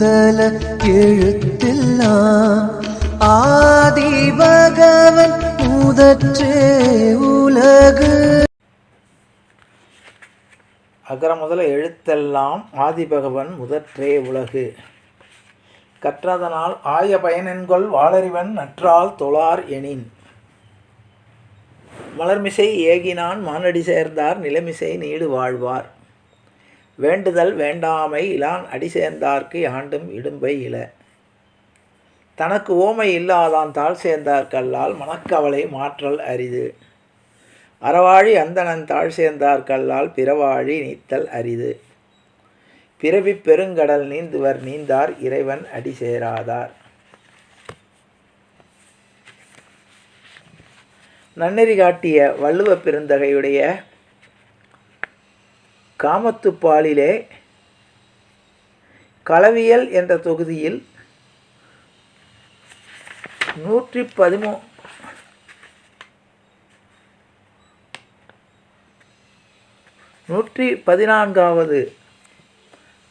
முதல எழுத்தெல்லாம் ஆதி பகவன் முதற்றே உலகு. அகர முதல எழுத்தெல்லாம் ஆதிபகவன் முதற்றே உலகு. கற்றதனால் ஆய பயனென்கொள் வாளறிவன் நற்றால் தொழார் எனின். மலர்மிசை ஏகினான் மானடி சேர்ந்தார் நிலமிசை நீடு வாழ்வார். வேண்டுதல் வேண்டாமை இலான் அடி சேர்ந்தார்க்கு ஆண்டும் இடும்பை இல. தனக்கு ஓமை இல்லாதான் தாழ் சேர்ந்தார்கல்லால் மனக்கவலை மாற்றல் அரிது. அறவாழி அந்தணன் தாழ் சேர்ந்தார்கல்லால் பிறவாழி நீத்தல் அரிது. பிறவி பெருங்கடல் நீந்துவர் நீந்தார் இறைவன் அடி சேராதார் நன்னெறி காட்டிய வள்ளுவ பெருந்தகையுடைய காமத்துப்பாலிலே களவியல் என்ற தொகுதியில் நூற்றி பதிமூ நூற்றி பதினான்காவது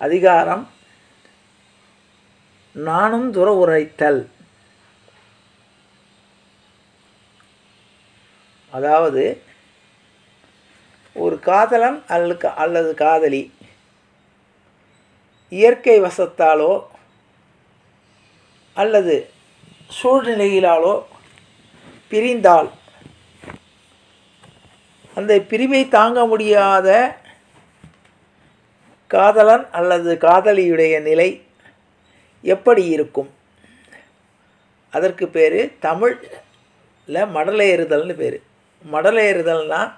அதிகாரம் நானும் துற உரைத்தல். அதாவது ஒரு காதலன் அல்லது அல்லது காதலி இயற்கை வசத்தாலோ அல்லது சூழ்நிலையிலாலோ பிரிந்தால் அந்த பிரிவை தாங்க முடியாத காதலன் அல்லது காதலியுடைய நிலை எப்படி இருக்கும்? அதற்கு பேர் தமிழில் மடலேறுதல்னு பேர். மடலேறுதல்னால்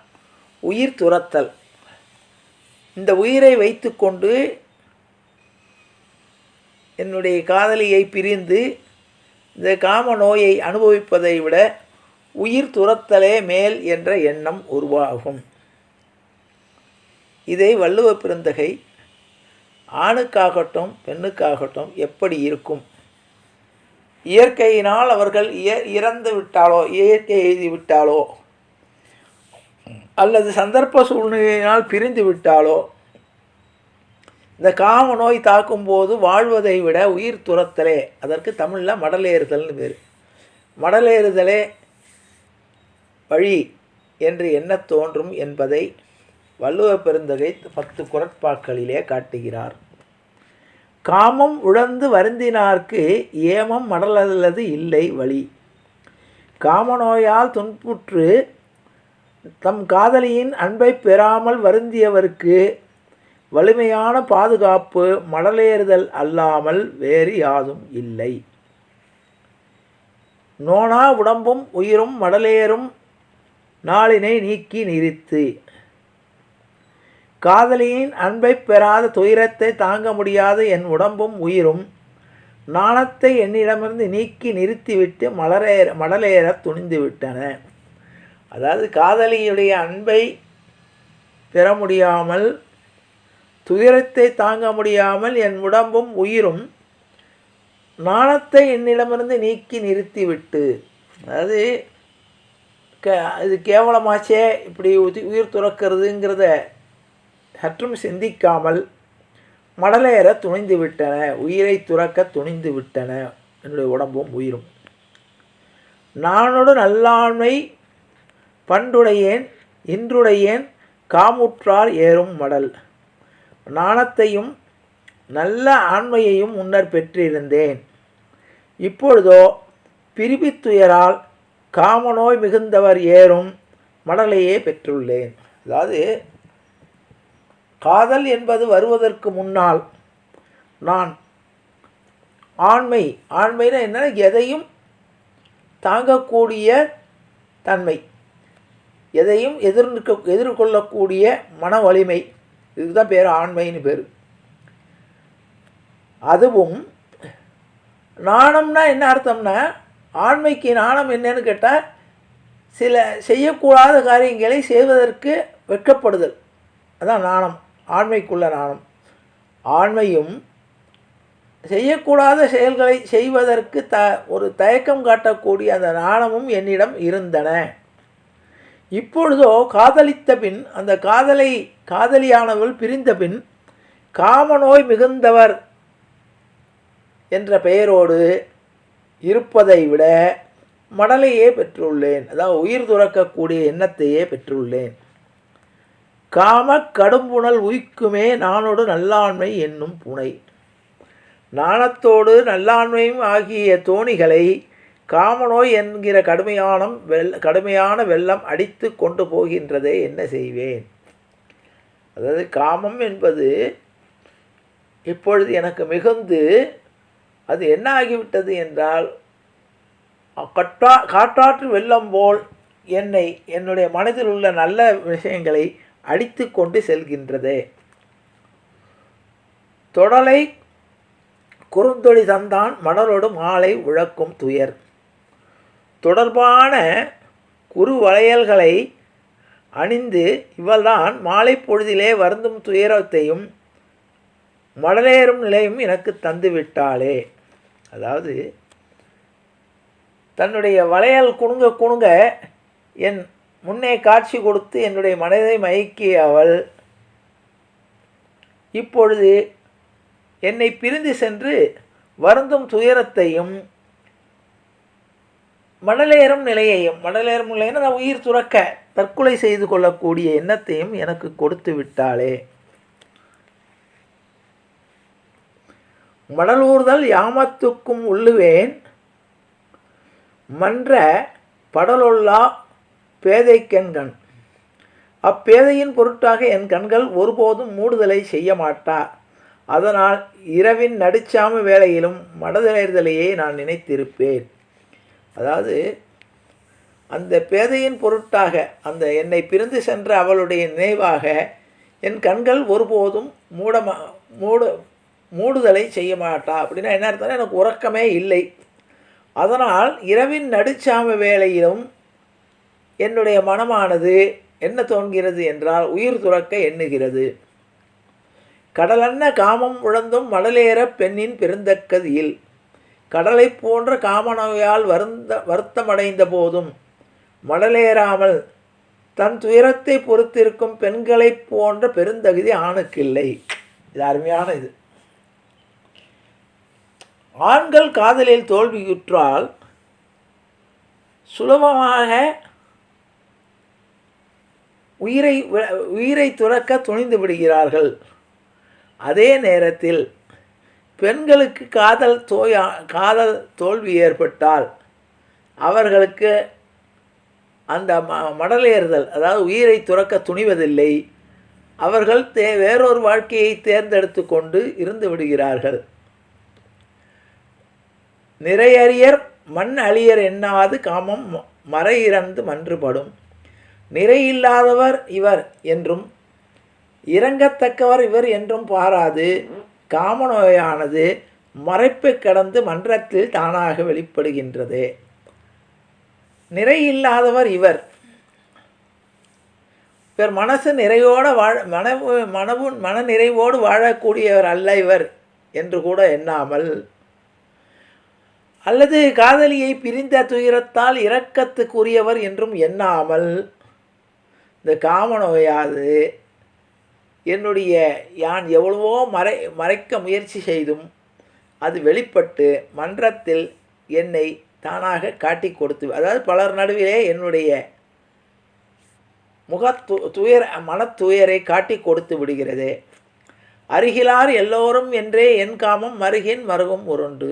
உயிர் துரத்தல். இந்த உயிரை வைத்துக்கொண்டு என்னுடைய காதலியை பிரிந்து இந்த காம நோயை அனுபவிப்பதை விட உயிர் துரத்தலே மேல் என்ற எண்ணம் உருவாகும். இதை வள்ளுவ பிறந்தகை ஆணுக்காகட்டும் பெண்ணுக்காகட்டும் எப்படி இருக்கும்? இயற்கையினால் அவர்கள் இய இறந்து விட்டாலோ இயற்கை எழுதி விட்டாலோ? அல்லது சந்தர்ப்ப சூழ்நிலையினால் பிரிந்து விட்டாலோ இந்த காம நோய் தாக்கும்போது வாழ்வதை விட உயிர் துரத்தலே. அதற்கு தமிழில் மடலேறுதல்னு பேர். மடலேறுதலே வழி என்று என்ன தோன்றும் என்பதை வள்ளுவ பெருந்தகை பத்து குரட்பாக்களிலே காட்டுகிறார். காமம் உழந்து வருந்தினார்க்கு ஏமம் மடலல்லது இல்லை வழி. காமநோயால் துன்புற்று தம் காதலியின் அன்பை பெறாமல் வருந்தியவருக்கு வலிமையான பாதுகாப்பு மடலேறுதல் அல்லாமல் வேறு யாதும் இல்லை. நோனா உடம்பும் உயிரும் மடலேறும் நாளினை நீக்கி நிறுத்து. காதலியின் அன்பை பெறாத துயரத்தை தாங்க முடியாத என் உடம்பும் உயிரும். நாணத்தை என்னிடமிருந்து நீக்கி நிறுத்திவிட்டு மலரேற மடலேற துணிந்துவிட்டன. அதாவது காதலியுடைய அன்பை பெற முடியாமல் துயரத்தை தாங்க முடியாமல் என் உடம்பும் உயிரும் நாணத்தை என்னிடமிருந்து நீக்கி நிறுத்திவிட்டு அதாவது க இது கேவலமாச்சே இப்படி உயிர் துறக்கிறதுங்கிறத சற்றும் சிந்திக்காமல் மடலேற துணிந்து விட்டன உயிரை துறக்க துணிந்து விட்டன என்னுடைய உடம்பும் உயிரும். நானோடு நல்லாண்மை பண்டுடையேன் இன்றுடையேன் காமுற்றார் ஏறும் மடல் நாணத்தையும் நல்ல ஆண்மையையும் முன்னர் பெற்றிருந்தேன். இப்பொழுதோ பிரிபித்துயரால் காமநோய் மிகுந்தவர் ஏறும் மடலையே பெற்றுள்ளேன். அதாவது காதல் என்பது வருவதற்கு முன்னால் நான் ஆண்மை ஆண்மைனா என்ன எதையும் தாங்கக்கூடிய தன்மை. எதையும் எதிர்க்க எதிர்கொள்ளக்கூடிய மன வலிமை. இதுதான் பேர் ஆண்மைன்னு பேர். அதுவும் நாணம்னா என்ன அர்த்தம்னா ஆண்மைக்கு நாணம் என்னன்னு கேட்டால் சில செய்யக்கூடாத காரியங்களை செய்வதற்கு வெட்கப்படுதல். அதான் நாணம். ஆண்மைக்குள்ள நாணம். ஆண்மையும் செய்யக்கூடாத செயல்களை செய்வதற்கு த ஒரு தயக்கம் காட்டக்கூடிய அந்த நாணமும் என்னிடம் இருந்தன. இப்பொழுதோ காதலித்த பின் அந்த காதலை காதலியானவள் பிரிந்த பின் காமநோய் மிகுந்தவர் என்ற பெயரோடு இருப்பதை விட மடலையே பெற்றுள்ளேன். அதாவது உயிர் துறக்கக்கூடிய எண்ணத்தையே பெற்றுள்ளேன். காம கடும்புணல் உயிக்குமே நானோடு நல்லாண்மை என்னும் புனை. நாணத்தோடு நல்லாண்மையும் ஆகிய தோணிகளை காமநோய் என்கிற கடுமையான வெள் கடுமையான வெள்ளம் அடித்து கொண்டு போகின்றதே என்ன செய்வேன்? அதாவது காமம் என்பது இப்பொழுது எனக்கு மிகுந்து அது என்ன ஆகிவிட்டது என்றால் கட்டா காற்றாற்று வெள்ளம் போல் என்னை என்னுடைய மனதில் உள்ள நல்ல விஷயங்களை அடித்து கொண்டு செல்கின்றதே. தொடலை குறுந்தொழி தந்தான் மணலோடு மாலை உழக்கும் துயர். தொடர்பான குறு வளையல்களை அணிந்து இவள்தான் மாலை பொழுதிலே வருந்தும் துயரத்தையும் மடலேறும் நிலையும் எனக்கு தந்துவிட்டாளே. அதாவது தன்னுடைய வளையல் குணுங்க குணுங்க என் முன்னே காட்சி கொடுத்து என்னுடைய மனதை மயக்கிய அவள் இப்பொழுது என்னை பிரிந்து சென்று வருந்தும் துயரத்தையும் மணலேறும் நிலையையும் மணலேறும் நிலையினா நான் உயிர் துறக்க தற்கொலை செய்து கொள்ளக்கூடிய எண்ணத்தையும் எனக்கு கொடுத்து விட்டாளே. மடலூர்தல் யாமத்துக்கும் உள்ளுவேன். மன்ற படலொல்லா பேதைக்கென்கண் அப்பேதையின் பொருட்டாக என் கண்கள் ஒருபோதும் மூடுதலை செய்ய மாட்டா. அதனால் இரவின் நடுச்சாம வேளையிலும் மடதலேறுதலையே நான் நினைத்திருப்பேன். அதாவது அந்த பேதையின் பொருட்டாக அந்த என்னை பிரிந்து சென்ற அவளுடைய நினைவாக என் கண்கள் ஒருபோதும் மூடமா மூடு மூடுதலை செய்ய மாட்டா. அப்படின்னா என்ன அர்த்தம்னா எனக்கு உறக்கமே இல்லை. அதனால் இரவின் நடுச்சாம வேளையிலும் என்னுடைய மனமானது என்ன தோன்கிறது என்றால் உயிர் துறக்க எண்ணுகிறது. கடலன்ன காமம் உழந்தும் மடலேற பெண்ணின் பெருந்தக்கதியில். கடலை போன்ற காமநோயால் வருந்த வருத்தமடைந்த போதும் மடலேறாமல் தன் துயரத்தை பொறுத்திருக்கும் பெண்களைப் போன்ற பெருந்தகுதி ஆணுக்கில்லை இது அருமையான இது. ஆண்கள் காதலில் தோல்வியுற்றால் சுலபமாக உயிரை உயிரை துறக்க துணிந்து விடுகிறார்கள். அதே நேரத்தில் பெண்களுக்கு காதல் தோயா காதல் தோல்வி ஏற்பட்டால் அவர்களுக்கு அந்த ம மடலேறுதல் அதாவது உயிரை துறக்க துணிவதில்லை. அவர்கள் தே வேறொரு வாழ்க்கையை தேர்ந்தெடுத்து கொண்டு இருந்து விடுகிறார்கள். நிறையறியர் மண் அழியர் எண்ணாது காமம் ம- மறை இறந்து மன்றுபடும். நிறையில்லாதவர் இவர் என்றும் இறங்கத்தக்கவர் இவர் என்றும் பாராது. காமநோயானது மறைப்பு கடந்து மன்றத்தில் தானாக வெளிப்படுகின்றது. நிறையில்லாதவர் இவர். இவர் மனசு நிறைவோடு வாழ மனவு மனவும் மன நிறைவோடு வாழக்கூடியவர் அல்ல இவர் என்று கூட எண்ணாமல். அல்லது காதலியை பிரிந்த துயரத்தால் இரக்கத்துக்குரியவர் என்றும் எண்ணாமல். இந்த காமநோயாது என்னுடைய யான் எவ்வளவோ மறை மறைக்க முயற்சி செய்தும் அது வெளிப்பட்டு மன்றத்தில் என்னை தானாக காட்டி கொடுத்து அதாவது பலர் நடுவிலே என்னுடைய முகத்து துயர மனத்துயரை காட்டி கொடுத்து விடுகிறது. அருகிலார் எல்லோரும் என்றே என் காமம் மருகின் மருகும் உருண்டு.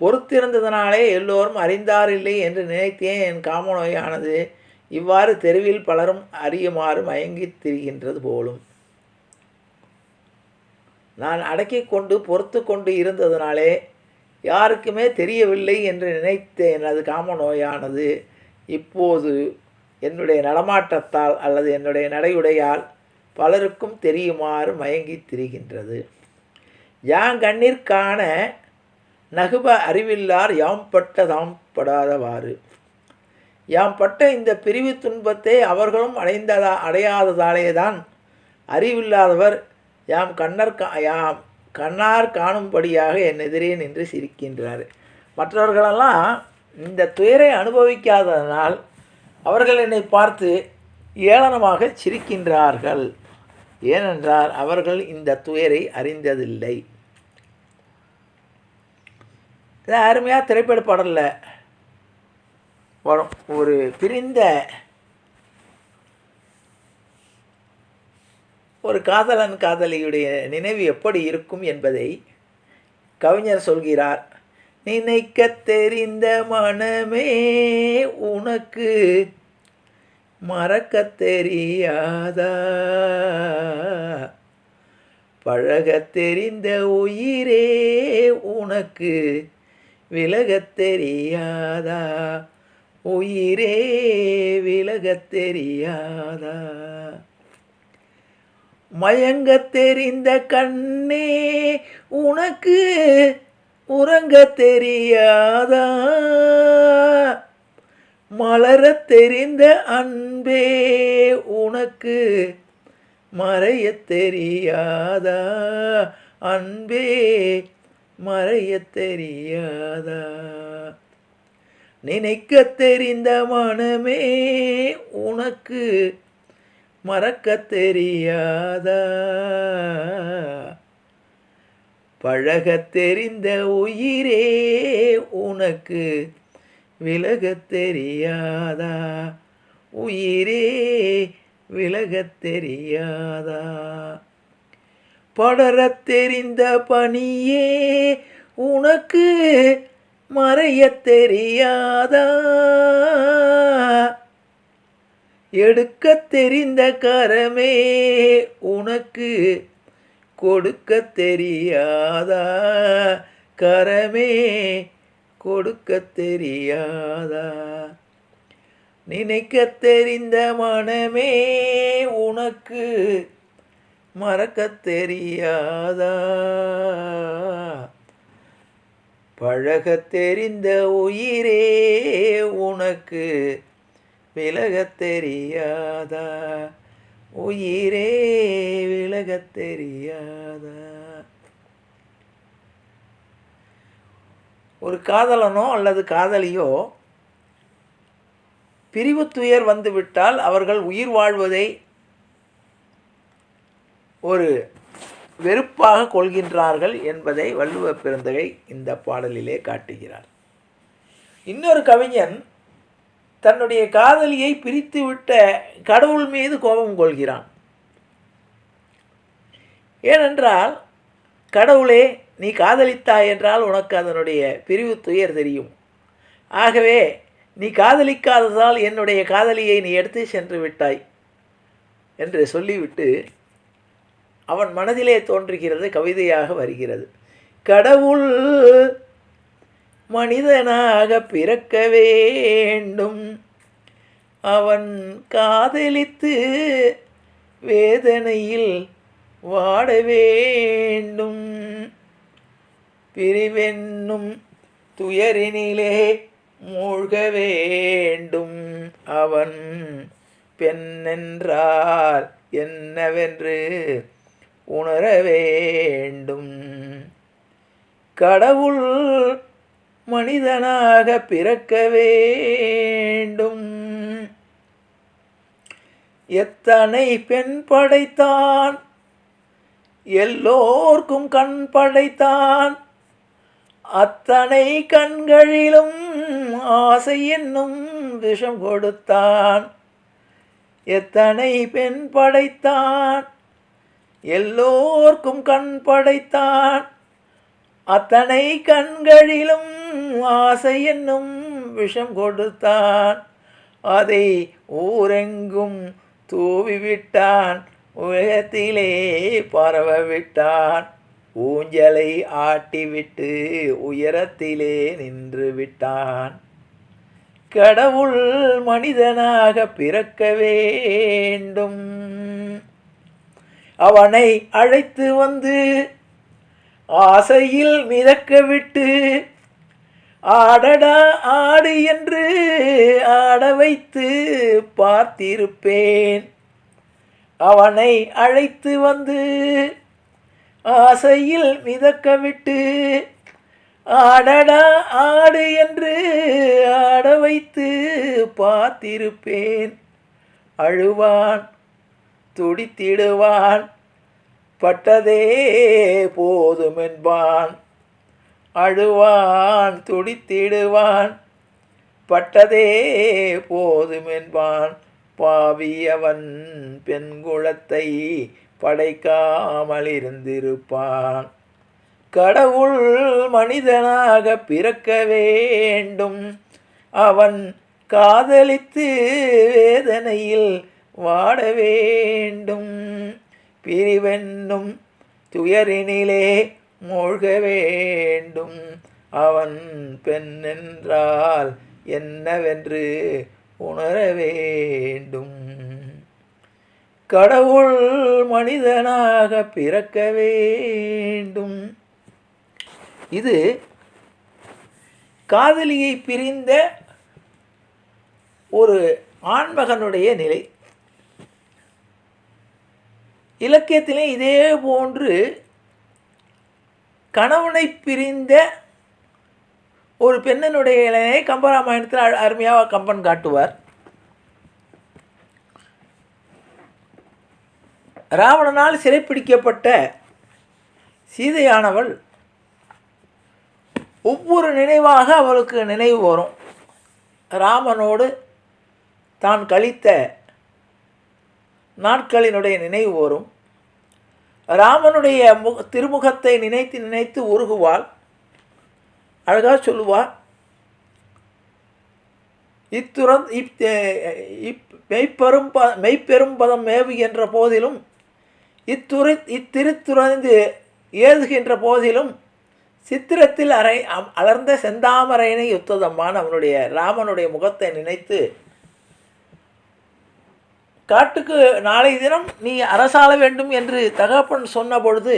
பொறுத்திருந்ததனாலே எல்லோரும் அறிந்தார் இல்லை என்று நினைத்தேன். என் காமநோயானது இவ்வாறு தெருவில் பலரும் அறியுமாறு மயங்கித் திரிகின்றது போலும். நான் அடக்கி கொண்டு பொறுத்து கொண்டு இருந்ததனாலே யாருக்குமே தெரியவில்லை என்று நினைத்த எனது காமநோயானது இப்போது என்னுடைய நடமாட்டத்தால் அல்லது என்னுடைய நடையுடையால் பலருக்கும் தெரியுமாறு மயங்கித் திரிகின்றது. யாங் கண்ணிற்கான நகுப அறிவில்லார் யாம் பட்ட தாம் படாதவாறு. யாம் பட்ட இந்த பிரிவு துன்பத்தை அவர்களும் அடைந்ததா அடையாததாலே தான் அறிவில்லாதவர் யாம் கண்ணர் கா யாம் கண்ணார் காணும்படியாக என் எதிரே நின்று சிரிக்கின்றார். மற்றவர்களெல்லாம் இந்த துயரை அனுபவிக்காததனால் அவர்கள் என்னை பார்த்து ஏளனமாக சிரிக்கின்றார்கள். ஏனென்றால் அவர்கள் இந்த துயரை அறிந்ததில்லை. இது அருமையாக திரைப்பட பாடலில் வரும். ஒரு பிரிந்த ஒரு காதலன் காதலியுடைய நினைவு எப்படி இருக்கும் என்பதை கவிஞர் சொல்கிறார். நினைக்க தெரிந்த மனமே உனக்கு மறக்க தெரியாதா? பழக தெரிந்த உயிரே உனக்கு விலகத் தெரியாதா? உயிரே விலகத் தெரியாதா? மயங்க தெரிந்த கண்ணே உனக்கு உறங்க தெரியாதா? மலரத் தெரிந்த அன்பே உனக்கு மறைய தெரியாதா? அன்பே மறைய தெரியாதா? நினைக்க தெரிந்த மனமே உனக்கு மறக்க தெரியாதா? பழக தெரிந்த உயிரே உனக்கு விலக தெரியாதா? உயிரே விலக தெரியாதா? படர தெரிந்த பனியே உனக்கு மறையத் தெரியாதா? எடுக்க தெரிந்த கரமே உனக்கு கொடுக்க தெரியாதா? கரமே கொடுக்க தெரியாதா? நினைக்க தெரிந்த மனமே உனக்கு மறக்கத் தெரியாதா? பழக தெரிந்த உயிரே உனக்கு விலகத் தெரியாதா? உயிரே விலகத் தெரியாதா? ஒரு காதலனோ அல்லது காதலியோ பிரிவு துயர் வந்துவிட்டால் அவர்கள் உயிர் வாழ்வதை ஒரு வெறுப்பாக கொள்கின்றார்கள் என்பதை வள்ளுவ பெருந்தகை இந்த பாடலிலே காட்டுகிறார். இன்னொரு கவிஞன் தன்னுடைய காதலியை பிரித்துவிட்ட கடவுள் மீது கோபம் கொள்கிறான். ஏனென்றால் கடவுளே நீ காதலித்தாய் என்றால் உனக்கு அதனுடைய பிரிவு துயர் தெரியும். ஆகவே நீ காதலிக்காததால் என்னுடைய காதலியை நீ எடுத்து சென்று விட்டாய் என்று சொல்லிவிட்டு அவன் மனதிலே தோன்றுகிறது கவிதையாக வருகிறது. கடவுள் மனிதனாக பிறக்க வேண்டும். அவன் காதலித்து வேதனையில் வாட வேண்டும். பிரிவென்னும் துயரினிலே மூழ்க வேண்டும். அவன் பெண்ணென்றால் என்னவென்று உணர வேண்டும் கடவுள் மனிதனாக பிறக்க வேண்டும் எத்தனை பெண் படைத்தான்? எல்லோர்க்கும் கண் படைத்தான். அத்தனை கண்களிலும் ஆசை என்னும் விஷம் கொடுத்தான். எத்தனை பெண் படைத்தான்? எல்லோர்க்கும் கண் படைத்தான். அத்தனை கண்களிலும் ஆசை என்னும் விஷம் கொடுத்தான். அதை ஊரெங்கும் தூவிவிட்டான். உலகத்திலே பரவ விட்டான் ஊஞ்சலை ஆட்டிவிட்டு உயரத்திலே நின்று விட்டான் கடவுள் மனிதனாக பிறக்க வேண்டும். அவனை அழைத்து வந்து ஆசையில் மிதக்க விட்டு ஆடடா ஆடு என்று ஆட வைத்து பார்த்திருப்பேன். அவனை அழைத்து வந்து ஆசையில் மிதக்க விட்டு ஆடடா ஆடு என்று ஆட வைத்து பார்த்திருப்பேன். அழுவான். துடித்திடுவான். பட்டதே போதுமென்பான். அழுவான் துடித்திடுவான். பட்டதே போதுமென்பான். பாவியவன் பெண்குலத்தை படைக்காமல் இருந்திருப்பான் கடவுள் மனிதனாக பிறக்க வேண்டும். அவன் காதலித்து வேதனையில் வாட வேண்டும். பிரிவென்னும் துயரினிலே மூழ்க வேண்டும். அவன் பெண்ணென்றால் என்னவென்று உணர வேண்டும். கடவுள் மனிதனாக பிறக்க வேண்டும். இது காதலியை பிரிந்த ஒரு ஆண்மகனுடைய நிலை. இலக்கியத்திலே இதே போன்று கணவனை பிரிந்த ஒரு பெண்ணனுடைய இளைஞனை கம்பராமாயணத்தில் அருமையாக கம்பன் காட்டுவார். ராவணனால் சிறைப்பிடிக்கப்பட்ட சீதையானவள் ஒவ்வொரு நினைவாக அவளுக்கு நினைவு வரும். ராமனோடு தான் கழித்த நாட்களினுடைய நினைவு வரும் ராமனுடைய முக திருமுகத்தை நினைத்து நினைத்து உருகுவாள். அழகாக சொல்லுவாள் இத்துறந் இப் இப் மெய்ப்பெரும் ப மெய்ப்பெரும் பதம் மேவுகின்ற போதிலும் இத்துறை இத்திருத்துறந்து ஏதுகின்ற போதிலும் சித்திரத்தில் அரை அம்- அலர்ந்த செந்தாமரையினை யுத்ததம்மான் அவனுடைய ராமனுடைய முகத்தை நினைத்து காட்டுக்கு நாளை தினம் நீ அரசாள வேண்டும் என்று தகப்பன் சொன்ன பொழுது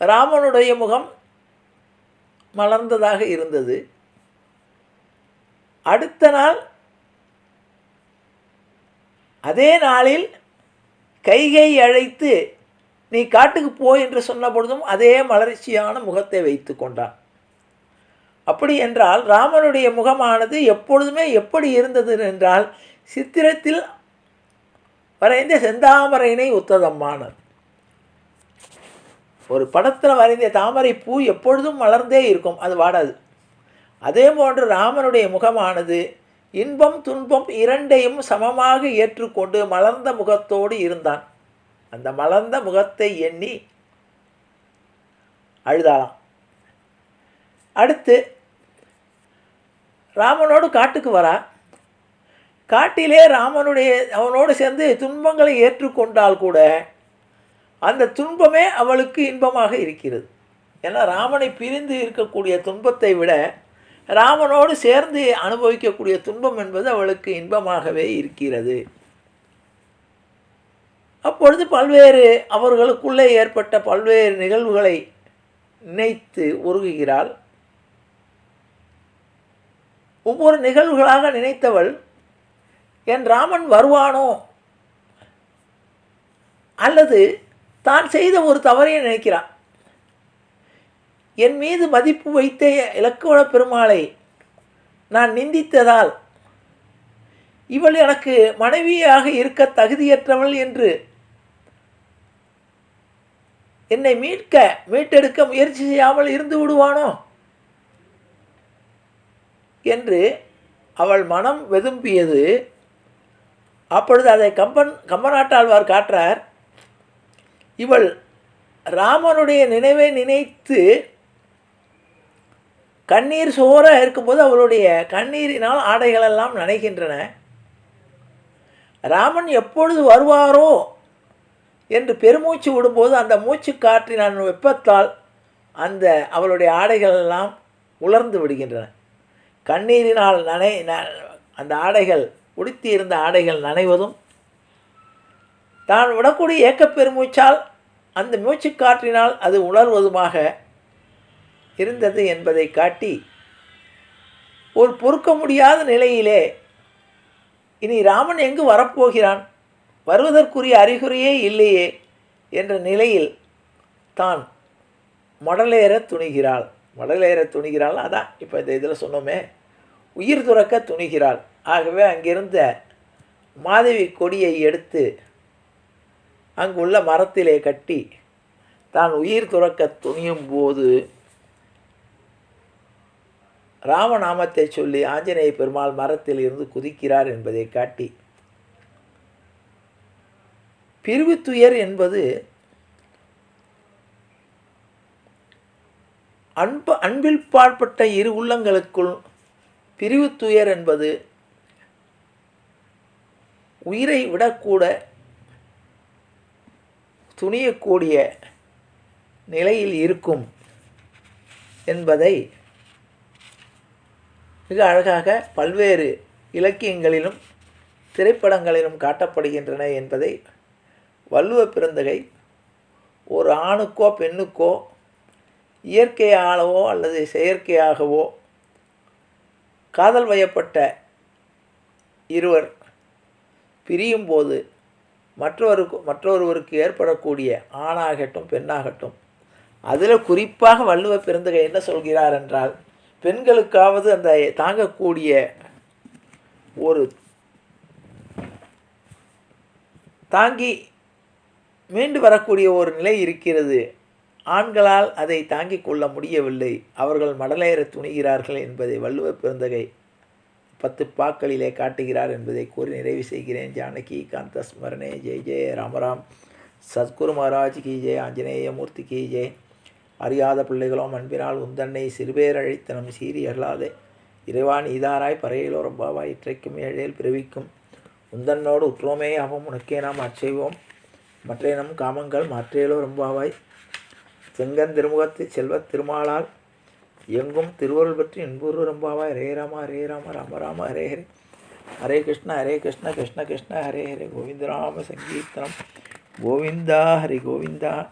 ராமனுடைய முகம் மலர்ந்ததாக இருந்தது. அடுத்த நாள் அதே நாளில் கைகை அழைத்து நீ காட்டுக்கு போ என்று சொன்ன பொழுதும் அதே மலர்ச்சியான முகத்தை வைத்து கொண்டான். அப்படி என்றால் ராமனுடைய முகமானது எப்பொழுதுமே எப்படி இருந்தது என்றால் சித்திரத்தில் வரைந்த செந்தாமரையினை உத்ததம்மானார். ஒரு படத்தில் வரைந்த தாமரை பூ எப்பொழுதும் மலர்ந்தே இருக்கும் அது வாடாது. அதே போன்று ராமனுடைய முகமானது இன்பம் துன்பம் இரண்டையும் சமமாக ஏற்றுக்கொண்டு மலர்ந்த முகத்தோடு இருந்தான். அந்த மலர்ந்த முகத்தை எண்ணி அழுதாளாம். அடுத்து ராமனோடு காட்டுக்கு வரா. காட்டிலே ராமனுடைய அவனோடு சேர்ந்து துன்பங்களை ஏற்றுக்கொண்டால் கூட அந்த துன்பமே அவளுக்கு இன்பமாக இருக்கிறது. ஏன்னா ராமனை பிரிந்து இருக்கக்கூடிய துன்பத்தை விட ராமனோடு சேர்ந்து அனுபவிக்கக்கூடிய துன்பம் என்பது அவளுக்கு இன்பமாகவே இருக்கிறது. அப்பொழுது பல்வேறு அவர்களுக்குள்ளே ஏற்பட்ட பல்வேறு நிகழ்வுகளை நினைத்து உருகுகிறாள். ஒவ்வொரு நிகழ்வுகளாக நினைத்தவள் என் ராமன் வருவானோ? அல்லது தான் செய்த ஒரு தவறை நினைக்கிறான். என் மீது மதிப்பு வைத்த இலக்குவன பெருமாளை நான் நிந்தித்ததால் இவள் எனக்கு மனைவியாக இருக்க தகுதியற்றவள் என்று என்னை மீட்க மீட்டெடுக்க முயற்சி செய்யாமல் இருந்து விடுவானோ? என்று அவள் மனம் வெதும்பியது அப்பொழுது அதை கம்பன் கம்பநாட்டாழ்வார் காட்டுறார். இவள் ராமனுடைய நினைவை நினைத்து கண்ணீர் சோர இருக்கும்போது அவளுடைய கண்ணீரினால் ஆடைகளெல்லாம் நனைகின்றன. ராமன் எப்பொழுது வருவாரோ என்று பெருமூச்சு விடும்போது அந்த மூச்சு காற்றினான் வெப்பத்தால் அந்த அவளுடைய ஆடைகளெல்லாம் உலர்ந்து விடுகின்றன. கண்ணீரினால் நனை ந- அந்த ஆடைகள் உடுத்தி இருந்த ஆடைகள் நனைவதும் தான் விடக்கூடிய ஏக்கப் பெருமூச்சால் அந்த மூச்சு காற்றினால் அது உணர்வதுமாக இருந்தது என்பதை காட்டி ஒரு பொறுக்க முடியாத நிலையிலே இனி ராமன் எங்கு வரப்போகிறான்? வருவதற்குரிய அறிகுறியே இல்லையே என்ற நிலையில் தான் மடலேற துணிகிறாள். மடலேற துணிகிறாள். அதான் இப்போ இந்த இதில் சொன்னோமே. உயிர் துறக்க துணிகிறாள். ஆகவே அங்கிருந்த மாதவி கொடியை எடுத்து அங்குள்ள மரத்திலே கட்டி தான் உயிர் துறக்க துணியும் போது ராமநாமத்தை சொல்லி ஆஞ்சநேய பெருமாள் மரத்தில் இருந்து குதிக்கிறார் என்பதை காட்டி பிரிவுத்துயர் என்பது அன்பு அன்பில் பாற்பட்ட இரு உள்ளங்களுக்குள் பிரிவு துயர் என்பது உயிரை விடக்கூட துணியக்கூடிய நிலையில் இருக்கும் என்பதை மிக அழகாக பல்வேறு இலக்கியங்களிலும் திரைப்படங்களிலும் காட்டப்படுகின்றன என்பதை வள்ளுவ பிறந்தகை ஒரு ஆணுக்கோ பெண்ணுக்கோ இயற்கையாகவோ அல்லது செயற்கையாகவோ காதல் வயப்பட்ட இருவர் பிரியும் போது மற்றவருக்கு மற்றொருவருக்கு ஏற்படக்கூடிய ஆணாகட்டும் பெண்ணாகட்டும் அதில் குறிப்பாக வள்ளுவ பெருந்தகை என்ன சொல்கிறார் என்றால் பெண்களுக்காவது அந்த தாங்கக்கூடிய ஒரு தாங்கி மீண்டு வரக்கூடிய ஒரு நிலை இருக்கிறது ஆண்களால் அதை தாங்கிக் கொள்ள முடியவில்லை. அவர்கள் மடலேற துணிகிறார்கள் என்பதை வள்ளுவ பிறந்தகை பத்து பாக்களிலே காட்டுகிறார் என்பதை கூறி நிறைவு செய்கிறேன். ஜானகி காந்த ஸ்மரணே ஜெய் ஜெய ராமராம் சத்குரு மகாராஜ் கி ஜெய் ஆஞ்சநேய மூர்த்தி கி ஜெய். அறியாத பிள்ளைகளும் அன்பினால் உந்தன்னை சிறுபேரழைத்தனம் சீறி அல்லாதே இறைவான் இதாராய் பறையிலோ ரொம்பாவாய் இற்றைக்கும் ஏழையில் பிறவிக்கும். உந்தன்னோடு உற்றோமே ஆகும் உனக்கே நாம் அச்சைவோம் மற்ற நம் காமங்கள் மற்றையிலோ ரொம்பாவாய் செங்கன் திருமுகத்து செல்வத் திருமாலால் எங்கும் திருவருள் பற்றி இன்பூர்வ ரொம்பாவாய் ஹரே ராமா ஹரே ராம ராம ராம ஹரே ஹரே ஹரே கிருஷ்ண ஹரே கிருஷ்ண கிருஷ்ண கிருஷ்ண ஹரே ஹரே. கோவிந்த ராம சங்கீர்த்தனம். கோவிந்தா ஹரி கோவிந்தா.